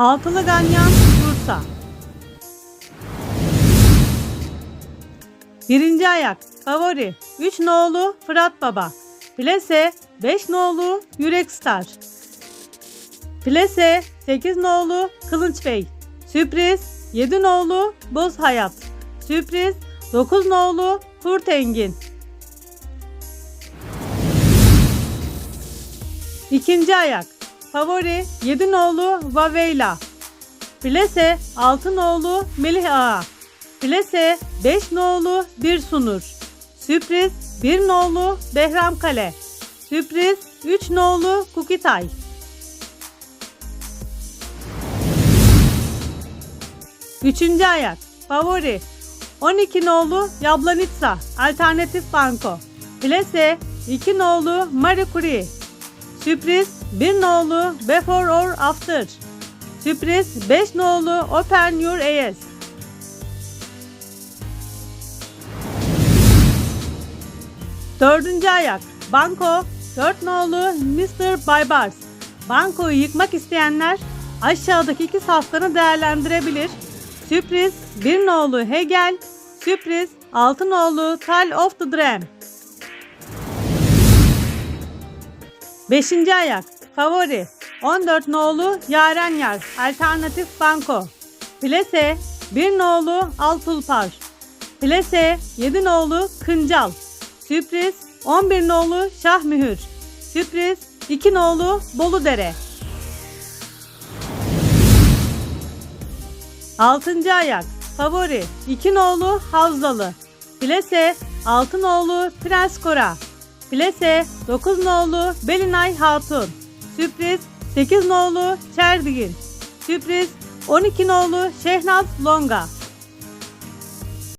Altılı Ganyan Bursa. Birinci ayak favori 3 nolu Fırat Baba. Plase 5 nolu Yürek Star. Plase 8 nolu Kılınç Bey. Sürpriz 7 nolu Boz Hayat. Sürpriz 9 nolu Kurt Engin. İkinci ayak. Favori 7 nolu Vaveyla. Plase 6 nolu Melih Ağa. Plase 5 nolu Bir Sunur. Sürpriz 1 nolu Behram Kale. Sürpriz 3 nolu Kukitay. Üçüncü ayak. Favori 12 nolu Yablanitsa Alternatif Banko. Plase 2 nolu Marie Curie. Sürpriz 1 nolu Before or After. Sürpriz 5 nolu Open Your Eyes. Dördüncü ayak. Banko 4 nolu Mr. Baybars. Bankoyu yıkmak isteyenler aşağıdaki iki safkanı değerlendirebilir. Sürpriz 1 nolu Hegel. Sürpriz 6 nolu Tale of the Dream. Beşinci ayak. Favori. 14 nolu Yaren Yar. Alternatif Banko. Plase 1 nolu Altulpar. Plase 7 nolu Kıncal. Sürpriz 11 nolu Şahmühür. Sürpriz 2 nolu Boludere. Altıncı ayak. Favori 2 nolu Havzalı. Plase 6 nolu Prens Kora. Plase 9 nolu Belinay Hatun. Sürpriz 8 nolu Çerdigin. Sürpriz 12 nolu Şehnaz Longa.